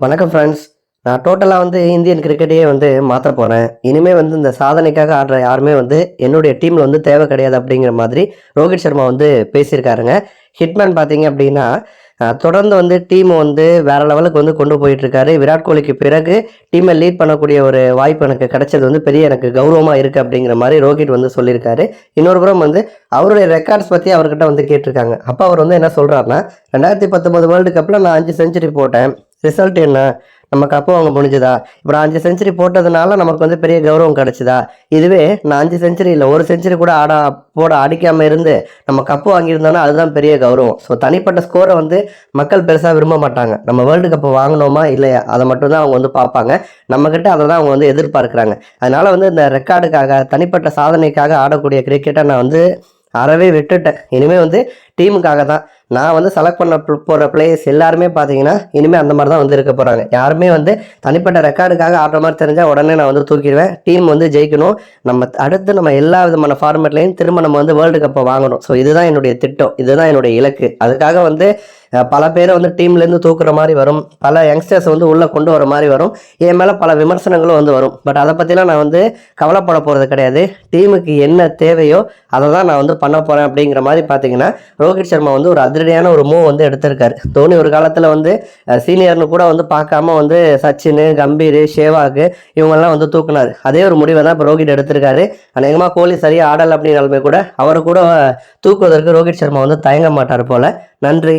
வணக்கம் ஃப்ரெண்ட்ஸ் நான் டோட்டலாக வந்து இந்தியன் கிரிக்கெட்டையே வந்து மாற்ற போகிறேன் இனிமேல் வந்து இந்த சாதனைக்காக ஆடுற யாருமே வந்து என்னுடைய டீமில் வந்து தேவை கிடையாது அப்படிங்கிற மாதிரி ரோஹித் சர்மா வந்து பேசியிருக்காருங்க. ஹிட்மேன் பார்த்தீங்க அப்படின்னா தொடர்ந்து வந்து டீமை வந்து வேற லெவலுக்கு வந்து கொண்டு போயிட்டுருக்காரு. விராட் கோலிக்கு பிறகு டீமை லீட் பண்ணக்கூடிய ஒரு வாய்ப்பு எனக்கு கிடைச்சது வந்து பெரிய எனக்கு கௌரவமாக இருக்குது அப்படிங்கிற மாதிரி ரோஹித் வந்து சொல்லியிருக்காரு. இன்னொரு புறம் வந்து அவருடைய ரெக்கார்ட்ஸ் பற்றி அவர்கிட்ட வந்து கேட்டிருக்காங்க. அப்போ அவர் வந்து என்ன சொல்கிறாருன்னா ரெண்டாயிரத்தி பத்தொம்போது வேர்ல்டு கப்பில் நான் அஞ்சு செஞ்சுரி போட்டேன். ரிசல்ட் என்ன? நம்ம கப்பு வாங்க முடிஞ்சுதா? இப்போ நான் அஞ்சு செஞ்சுரி போட்டதுனால நமக்கு வந்து பெரிய கௌரவம் கிடச்சிதா? இதுவே நான் அஞ்சு செஞ்சுரி இல்லை ஒரு செஞ்சுரி கூட ஆடா போட அடிக்காமல் இருந்து நம்ம கப்பு வாங்கியிருந்தோம்னா அதுதான் பெரிய கௌரவம். ஸோ தனிப்பட்ட ஸ்கோரை வந்து மக்கள் பெருசாக விரும்ப மாட்டாங்க. நம்ம வேர்ல்டு கப்பு வாங்கினோமா இல்லையா? அதை மட்டும்தான் அவங்க வந்து பார்ப்பாங்க. நம்மக்கிட்ட அதை தான் அவங்க வந்து எதிர்பார்க்குறாங்க. அதனால் வந்து இந்த ரெக்கார்டுக்காக தனிப்பட்ட சாதனைக்காக ஆடக்கூடிய கிரிக்கெட்டை நான் வந்து அறவே விட்டுட்டேன். இனிமேல் வந்து டீமுக்காக தான். நான் வந்து செலக்ட் பண்ண போகிற பிளேயர்ஸ் எல்லாருமே பார்த்தீங்கன்னா இனிமேல் அந்த மாதிரி தான் வந்து இருக்க போகிறாங்க யாருமே வந்து தனிப்பட்ட ரெக்கார்டுக்காக ஆடுற மாதிரி தெரிஞ்சால் உடனே நான் வந்து தூக்கிடுவேன். டீம் வந்து ஜெயிக்கணும். நம்ம அடுத்து நம்ம எல்லா விதமான ஃபார்மேட்லையும் திரும்ப நம்ம வந்து வேர்ல்டு கப்பை வாங்கணும். ஸோ இதுதான் என்னுடைய திட்டம். இதுதான் என்னுடைய இலக்கு. அதுக்காக வந்து பல பேரை வந்து டீம்லேருந்து தூக்குற மாதிரி வரும். பல யங்ஸ்டர்ஸ் வந்து உள்ளே கொண்டு வர மாதிரி வரும். என் மேலே பல விமர்சனங்களும் வந்து வரும். பட் அதை பற்றிலாம் நான் வந்து கவலைப்பட போகிறது கிடையாது. டீமுக்கு என்ன தேவையோ அதை தான் நான் வந்து பண்ண போகிறேன் அப்படிங்கிற மாதிரி பார்த்தீங்கன்னா ரோஹித் சர்மா வந்து ஒரு அதிரடியான ஒரு மூவ் வந்து எடுத்திருக்காரு. தோனி ஒரு காலத்தில் வந்து சீனியர்னு கூட வந்து பார்க்காம வந்து சச்சின் கம்பீர் ஷேவாக்கு இவங்கெல்லாம் வந்து தூக்குனார். அதே ஒரு முடிவை தான் இப்போ ரோஹித் எடுத்திருக்காரு. அநேகமாக கோலி சரியாக ஆடல் அப்படின்னாலுமே கூட அவரை கூட தூக்குவதற்கு ரோஹித் சர்மா வந்து தயங்க மாட்டார் போல. நன்றி.